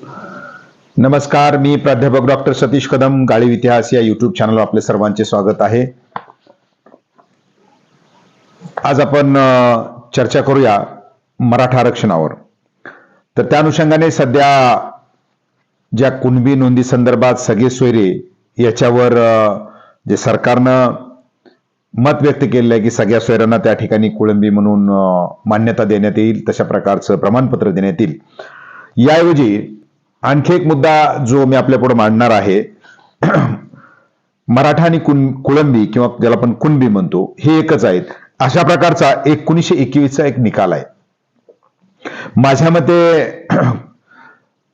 नमस्कार मी प्राध्यापक डॉक्टर सतीश कदम गाळी इतिहास या युट्यूब चॅनलवर आपले सर्वांचे स्वागत आहे. आज आपण चर्चा करूया मराठा आरक्षणावर. तर त्या अनुषंगाने सध्या ज्या कुणबी नोंदी संदर्भात सगळे सोयरे याच्यावर जे सरकारनं मत व्यक्त केलेलं आहे की सगळ्या सोयऱ्यांना त्या ठिकाणी कुळंबी म्हणून मान्यता देण्यात येईल तशा प्रकारचं प्रमाणपत्र देण्यात येईल. याऐवजी आणखी एक मुद्दा जो मी आपल्या पुढे मांडणार आहे. मराठा आणि कुण कुळंबी किंवा ज्याला आपण कुणबी म्हणतो हे एकच आहेत. अशा प्रकारचा एकोणीसशे एकवीसचा एक निकाल आहे. माझ्या मते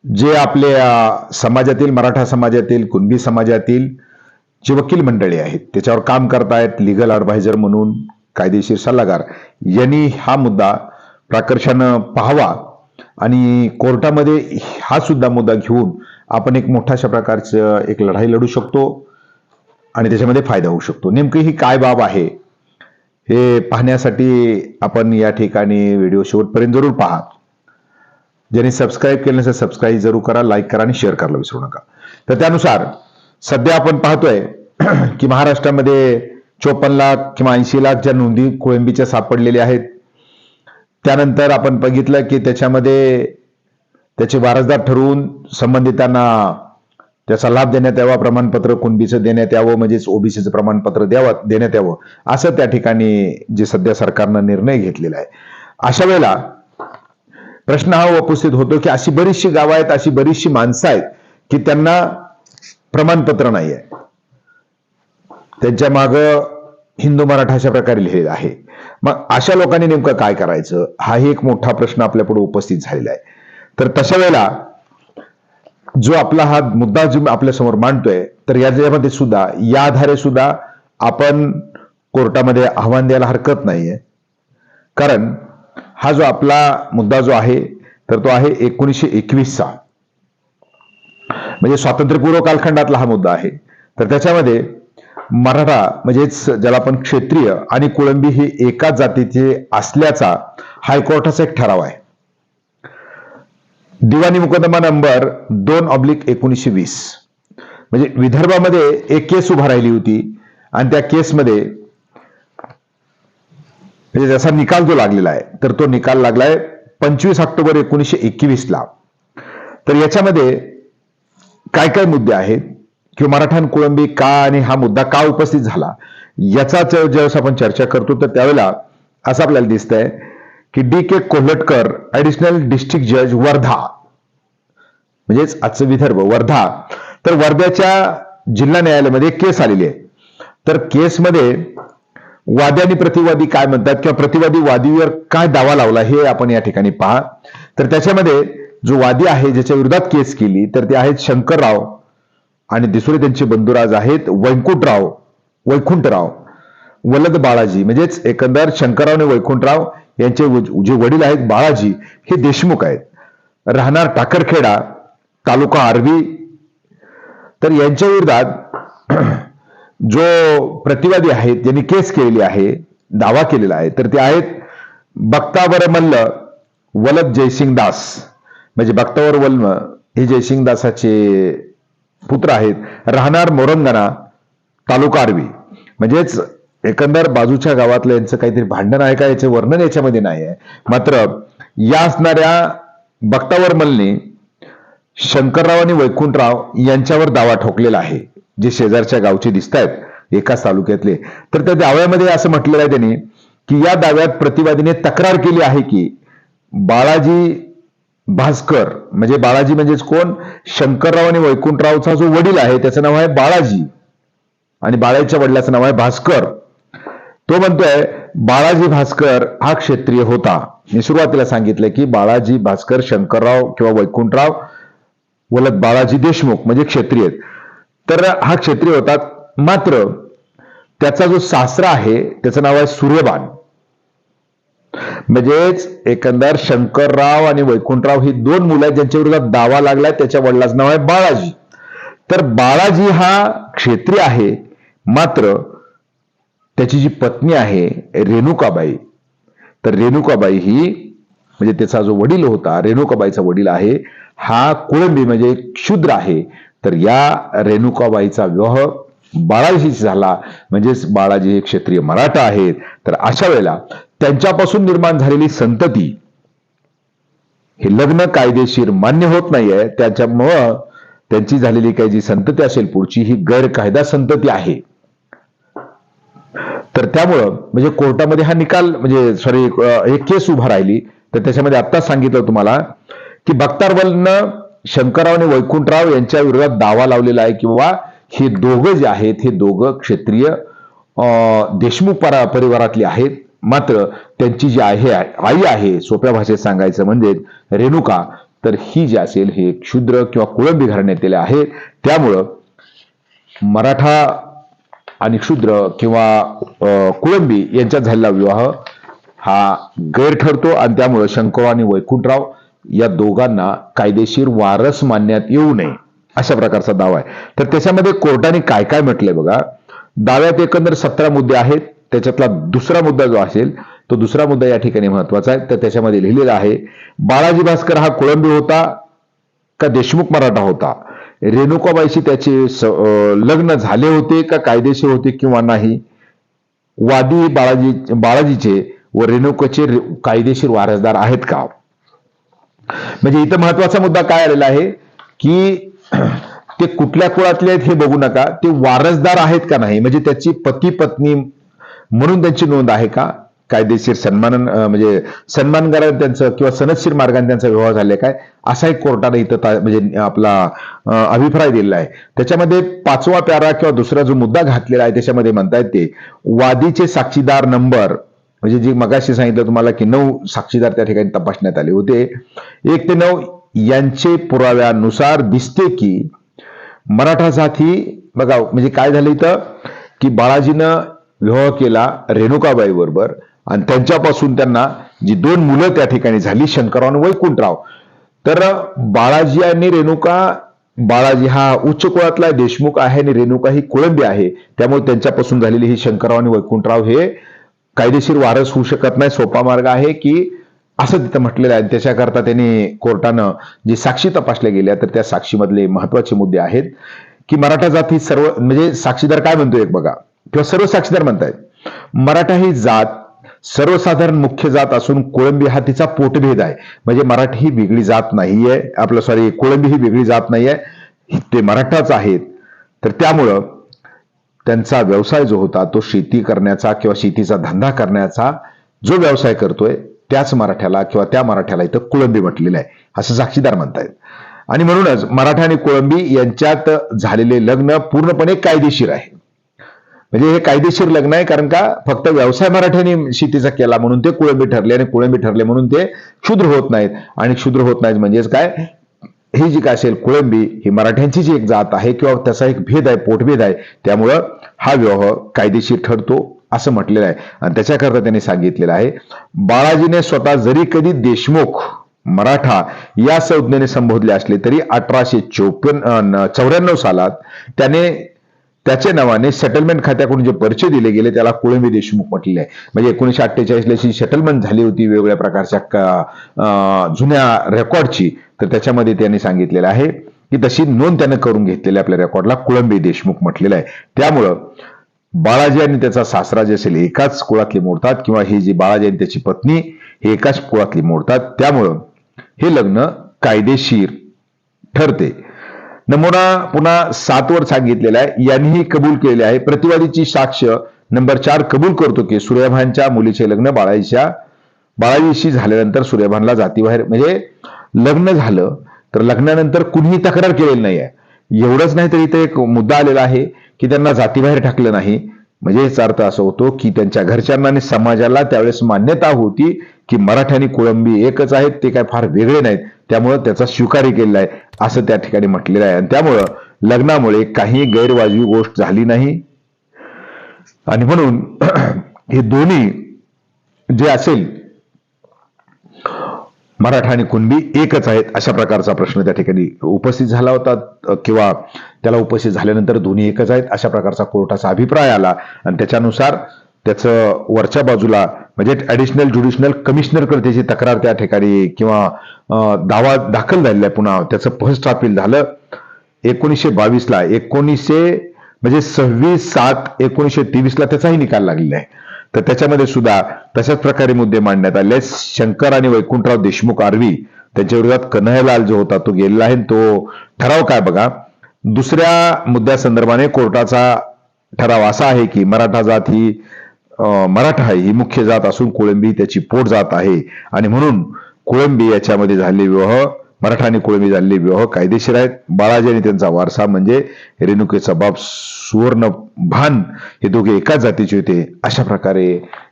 जे आपल्या समाजातील मराठा समाजातील कुणबी समाजातील जे वकील मंडळी आहेत त्याच्यावर काम करतायत लिगल ॲडव्हायझर म्हणून कायदेशीर सल्लागार यांनी हा मुद्दा प्राकर्षानं पाहावा. आणि कोर्टामध्ये हा सुद्धा मुद्दा घेऊन आपण एक मोठ्या अशा प्रकारचं एक लढाई लढू शकतो आणि त्याच्यामध्ये फायदा होऊ शकतो. नेमकी ही काय बाब आहे हे पाहण्यासाठी आपण या ठिकाणी व्हिडिओ शेवटपर्यंत जरूर पहा. ज्यांनी सबस्क्राईब केलं नसेल सबस्क्राईब जरूर करा लाईक करा आणि शेअर करायला विसरू नका. तर त्यानुसार सध्या आपण पाहतोय की महाराष्ट्रामध्ये चोपन्न लाख किंवा ऐंशी लाख ज्या नोंदी कोळंबीच्या सापडलेल्या आहेत त्यानंतर आपण बघितलं की त्याच्यामध्ये त्याचे वारसदार ठरवून संबंधितांना त्याचा लाभ देण्यात यावा प्रमाणपत्र कुणबीचं देण्यात यावं म्हणजेच ओबीसीचं प्रमाणपत्र द्यावं देण्यात यावं असं त्या ठिकाणी जे सध्या सरकारनं निर्णय घेतलेला आहे. अशा वेळेला प्रश्न हा उपस्थित होतो की अशी बरीचशी गावं आहेत अशी बरीचशी माणसं आहेत की त्यांना प्रमाणपत्र नाही आहे त्यांच्या माग हिंदू मराठा अशा प्रकारे लिहिलेलं आहे. मग अशा लोकांनी नेमकं काय करायचं? हाही एक मोठा प्रश्न आपल्या पुढे उपस्थित झालेला आहे. तर तशा वेळेला जो आपला हा मुद्दा जो आपल्यासमोर मांडतोय तर याच्यामध्ये सुद्धा या आधारे सुद्धा आपण कोर्टामध्ये आव्हान द्यायला हरकत नाहीये. कारण हा जो आपला मुद्दा जो आहे तर तो आहे एकोणीसशे एकवीसचा. म्हणजे स्वातंत्र्यपूर्व कालखंडातला हा मुद्दा आहे. तर त्याच्यामध्ये मराठा म्हणजेच ज्याला आपण क्षेत्रीय आणि कुळंबी ही एकाच जातीचे असल्याचा हायकोर्टाचा एक ठराव आहे. दिवाणी मुकदमा नंबर दोन ऑब्लिक एकोणीसशे वीस. म्हणजे विदर्भामध्ये एक केस उभा राहिली होती आणि त्या केसमध्ये म्हणजे त्याचा निकाल जो लागलेला आहे तर तो निकाल लागलाय पंचवीस ऑक्टोबर एकोणीसशे एकवीस ला. तर याच्यामध्ये काय काय मुद्दे आहेत? किंवा मराठा कोळंबी का आणि हा मुद्दा का उपस्थित झाला याचा ज्यावेळेस आपण चर्चा करतो तर त्यावेळेला असं आपल्याला दिसतंय की D K Kolhatkar additional district जज वर्धा म्हणजेच आजचं विदर्भ वर्धा. तर वर्ध्याच्या जिल्हा न्यायालयामध्ये केस आलेली आहे. तर केसमध्ये वादी आणि प्रतिवादी काय म्हणतात किंवा प्रतिवादी वादीवर काय दावा लावला हे आपण या ठिकाणी पहा. तर त्याच्यामध्ये जो वादी आहे ज्याच्या विरोधात केस केली तर ते आहेत शंकरराव आणि दुसरे त्यांचे बंधुराज आहेत वैकुंठराव वैकुंठराव वलद बाळाजी. म्हणजेच एकंदर शंकरराव आणि वैकुंठराव यांचे जे वडील आहेत बाळाजी हे देशमुख आहेत. राहणार टाकरखेडा तालुका आर्वी. तर यांच्या विरोधात जो प्रतिवादी आहेत ज्यांनी केस केलेली आहे दावा केलेला आहे तर ते आहेत बक्तावर मल्ल वलद जयसिंग दास म्हणजे बक्तावर वल्म हे जयसिंग दासाचे पुत्र आहेत. राहणार मोरंगणा तालुका आर्वी. म्हणजेच एकंदर बाजूच्या गावातलं यांचं काहीतरी भांडण आहे का? याचे वर्णन याच्यामध्ये नाही आहे. मात्र या असणाऱ्या बक्तावर मलने शंकरराव आणि वैकुंठराव यांच्यावर दावा ठोकलेला आहे. जे शेजारच्या गावचे दिसत आहेत एकाच तालुक्यातले. तर त्या दाव्यामध्ये असं म्हटलेलं आहे त्यांनी की या दाव्यात प्रतिवादीने तक्रार केली आहे की बाळाजी भास्कर म्हणजे बाळाजी म्हणजेच कोण? शंकरराव आणि वैकुंठरावचा जो वडील आहे त्याचं नाव आहे बाळाजी. आणि बाळाच्या वडिलाचं नाव आहे भास्कर. तो म्हणतोय बाळाजी भास्कर हा क्षेत्रीय होता. मी सुरुवातीला सांगितलं की बाळाजी भास्कर शंकरराव किंवा वैकुंठराव बोलत बाळाजी देशमुख म्हणजे क्षेत्रीय. तर हा क्षेत्रीय होता. मात्र त्याचा जो सासरा आहे त्याचं नाव आहे सूर्यबान. म्हणजेच एकंदर शंकरराव आणि वैकुंठराव ही दोन मुलं आहेत ज्यांच्या विरोधात दावा लागलाय त्याच्या वडिलाचं नाव आहे बाळाजी. तर बाळाजी हा क्षेत्रीय आहे मात्र त्याची जी पत्नी आहे रेणुकाबाई. तर रेणुकाबाई ही म्हणजे त्याचा जो वडील होता रेणुकाबाईचा वडील आहे हा कुळंबी म्हणजे क्षुद्र आहे. तर या रेणुकाबाईचा विवाह बाळाजीशी झाला म्हणजेच बाळाजी हे क्षत्रिय मराठा आहेत तर अशा वेळेला त्यांच्यापासून निर्माण झालेली संतती हे लग्न कायदेशीर मान्य होत नाहीये. त्याच्यामुळं त्यांची झालेली काही जी संतती असेल पुढची ही गैरकायदा संतती आहे. तर त्यामुळं म्हणजे कोर्टामध्ये हा निकाल म्हणजे सॉरी एक केस उभा राहिली. तर त्याच्यामध्ये आत्ताच सांगितलं तुम्हाला की बख्तारवलनं शंकरराव आणि वैकुंठराव यांच्या विरोधात दावा लावलेला आहे किंवा हे दोघं जे आहेत हे दोघं क्षेत्रीय अं, देशमुख परा परिवारातली आहेत. मात्र त्यांची जी आहे आई आहे सोप्या भाषेत सांगायचं म्हणजे रेणुका तर ही जी असेल हे क्षुद्र किंवा कुळंबी घराण्यातील आहे. त्यामुळं मराठा आणि क्षुद्र किंवा कुळंबी यांच्यात झालेला विवाह हा गैर ठरतो आणि त्यामुळं शंकर आणि वैकुंठराव या दोघांना कायदेशीर वारस मानण्यात येऊ नये. अशा प्रकारचा दावा आहे. तर त्याच्यामध्ये कोर्टाने काय काय म्हटलंय बघा. दाव्यात एकंदर सतरा मुद्दे आहेत. त्याच्यातला दुसरा मुद्दा जो असेल तो दुसरा मुद्दा या ठिकाणी महत्त्वाचा आहे. तर त्याच्यामध्ये लिहिलेला आहे बाळाजी भास्कर हा कोळंबी होता का देशमुख मराठा होता? रेणुकाबाईशी त्याचे लग्न झाले होते का कायदेशीर होते किंवा नाही? वादी बाळाजी बाळाजीचे व रेणुकाचे कायदेशीर वारसदार आहेत का? म्हणजे इथं महत्त्वाचा मुद्दा काय आलेला आहे की ते कुठल्या कुळातले आहेत हे बघू नका. ते वारसदार आहेत का नाही? म्हणजे त्याची पती पत्नी म्हणून त्यांची नोंद आहे का? कायदेशीर सन्मान म्हणजे सन्मानगार त्यांचं किंवा सनदशीर मार्गाने त्यांचा विवाह झाले काय? असा एक कोर्टाने इथं म्हणजे आपला अभिप्राय दिलेला आहे. त्याच्यामध्ये पाचवा प्यारा किंवा दुसरा जो मुद्दा घातलेला आहे त्याच्यामध्ये म्हणतायत ते वादीचे साक्षीदार नंबर म्हणजे जी मगाशी सांगितलं तुम्हाला की नऊ साक्षीदार त्या ठिकाणी तपासण्यात आले होते. एक ते नऊ यांचे पुराव्यानुसार दिसते की मराठा साथी बघा म्हणजे काय झालं इथं? की बाळाजीनं विवाह केला रेणुकाबाई बरोबर आणि त्यांच्यापासून त्यांना जी दोन मुलं त्या ठिकाणी झाली शंकरराव आणि वैकुंठराव. तर बाळाजी आणि रेणुका बाळाजी हा उच्च कुळातला देशमुख आहे आणि रेणुका ही कुळंबी आहे. त्यामुळे त्यांच्यापासून झालेली ही शंकरराव आणि वैकुंठराव हे कायदेशीर वारस होऊ शकत नाही. सोपा मार्ग आहे की असं तिथं म्हटलेलं आहे. त्याच्याकरता त्यांनी कोर्टानं जी साक्षी तपासल्या गेल्या तर त्या साक्षीमधले महत्त्वाचे मुद्दे आहेत की मराठा जात ही सर्व म्हणजे साक्षीदार काय म्हणतो एक बघा. किंवा सर्व साक्षीदार म्हणतायत. मराठा ही जात सर्वसाधारण मुख्य जात असून कोळंबी हा तिचा पोटभेद आहे. म्हणजे मराठी ही वेगळी जात नाहीये. आपलं सॉरी कोळंबी ही वेगळी जात नाहीये. ते मराठाच आहेत. तर त्यामुळं त्यांचा व्यवसाय जो होता तो शेती करण्याचा किंवा शेतीचा धंदा करण्याचा जो व्यवसाय करतोय त्याच मराठ्याला किंवा त्या मराठ्याला इथं कुळंबी म्हटलेलं आहे असं साक्षीदार म्हणतायत. आणि म्हणूनच मराठा आणि कोळंबी यांच्यात झालेले लग्न पूर्णपणे कायदेशीर आहे. म्हणजे हे कायदेशीर लग्न आहे कारण का? फक्त व्यवसाय मराठ्याने शेतीचा केला म्हणून ते कुळंबी ठरले आणि कुळंबी ठरले म्हणून ते क्षुद्र होत नाहीत. आणि क्षुद्र होत नाहीत म्हणजेच काय? ही जी काय असेल कुळंबी ही मराठ्यांची जी एक जात आहे किंवा त्याचा एक भेद आहे पोटभेद आहे त्यामुळं हा विवाह कायदेशीर ठरतो असं म्हटलेलं आहे. आणि त्याच्याकरता त्यांनी सांगितलेलं आहे बाळाजीने स्वतः जरी कधी देशमुख मराठा या संज्ञेने संबोधले असले तरी अठराशे चौपन्न चौऱ्याण्णव सालात त्याने त्याच्या नावाने सेटलमेंट खात्याकडून जे परिचय दिले गेले त्याला कुळंबी देशमुख म्हटलेले आहे. म्हणजे एकोणीशे अठ्ठेचाळीसला जी सेटलमेंट झाली होती वेगवेगळ्या प्रकारच्या अं, जुन्या रेकॉर्डची तर त्याच्यामध्ये त्यांनी सांगितलेलं आहे की तशी नोंद त्यानं करून घेतलेली आपल्या रेकॉर्डला कुळंबी देशमुख म्हटलेलं आहे. त्यामुळं बाळाजी आणि त्याचा सासरा जे असेल एकाच कुळातली मोडतात किंवा ही जी बाळाजी आणि त्याची पत्नी हे एकाच कुळातली मोडतात. त्यामुळं हे लग्न कायदेशीर ठरते. नमुना पुन्हा सातवर सांगितलेला आहे. यांनीही कबूल केले आहे. प्रतिवादीची साक्ष नंबर चार कबूल करतो की सूर्यभानच्या मुलीचे लग्न बाळाजीच्या बाळाजीशी झाल्यानंतर सूर्यभानला जातीबाहेर म्हणजे लग्न झालं तर लग्नानंतर कुणीही तक्रार केलेली नाही आहे एवढंच नाही तर इथे एक मुद्दा आलेला आहे की त्यांना जातीबाहेर टाकलं नाही. म्हणजे याचा अर्थ असा होतो की त्यांच्या घरच्यांना आणि समाजाला त्यावेळेस मान्यता होती की मराठी आणि कोळंबी एकच आहेत ते काय फार वेगळे नाहीत. त्यामुळं त्याचा स्वीकारही केलेला आहे असं त्या ठिकाणी म्हटलेलं आहे. आणि त्यामुळं लग्नामुळे काही गैरवाजवी गोष्ट झाली नाही. आणि म्हणून हे दोन्ही जे असेल मराठा आणि कुणबी एकच आहेत अशा प्रकारचा प्रश्न त्या ठिकाणी उपस्थित झाला होता किंवा त्याला उपस्थित झाल्यानंतर दोन्ही एकच आहेत अशा प्रकारचा कोर्टाचा अभिप्राय आला. आणि त्याच्यानुसार त्याचं वरच्या बाजूला म्हणजे ऍडिशनल ज्युडिशनल कमिशनरकडे त्याची तक्रार त्या ठिकाणी किंवा दावा दाखल झालेला आहे पुन्हा. त्याचं फर्स्ट अपील झालं. एकोणीसशे बावीसला एकोणीसशे म्हणजे सव्वीस सात एकोणीसशे तेवीसला त्याचाही निकाल लागलेला आहे. तर त्याच्यामध्ये सुद्धा तशाच प्रकारे मुद्दे मांडण्यात आले आहेत. शंकर आणि वैकुंठराव देशमुख आर्वी त्यांच्या विरोधात कन्हैयालाल जो होता तो गेलेला आहे. तो ठराव काय बघा? दुसऱ्या मुद्द्यासंदर्भाने कोर्टाचा ठराव असा आहे की मराठा जात ही मराठा आहे ही मुख्य जात असून कोळंबी त्याची पोट जात आहे. आणि म्हणून कोळंबी याच्यामध्ये झालेले विवाह मराठा आणि कुळमी झालेले विवाह कायदेशीर आहेत. बाळाजी आणि त्यांचा वारसा म्हणजे रेणुकेचा बाप सुवर्ण भान हे दोघे एकाच जातीचे होते. अशा प्रकारे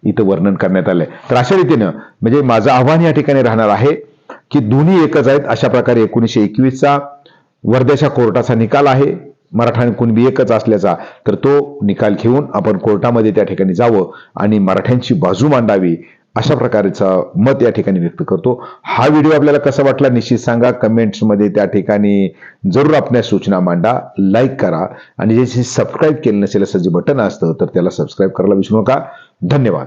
इथं वर्णन करण्यात आलंय. तर अशा रीतीनं म्हणजे माझं आव्हान या ठिकाणी राहणार आहे की दोन्ही एकच आहेत. अशा प्रकारे एकोणीसशे एकवीसचा वर्ध्याच्या कोर्टाचा निकाल आहे. मराठा आणि कुणबी एकच असल्याचा तर तो निकाल घेऊन आपण कोर्टामध्ये त्या ठिकाणी जावं आणि मराठ्यांची बाजू मांडावी अशा प्रकारचं मत या ठिकाणी व्यक्त करतो. हा व्हिडिओ आपल्याला कसा वाटला निश्चित सांगा. कमेंट्समध्ये त्या ठिकाणी जरूर आपल्या सूचना मांडा. लाईक करा. आणि जे सबस्क्राईब केलं नसेल असं जे बटन असतं तर त्याला सबस्क्राईब करायला विसरू नका. धन्यवाद.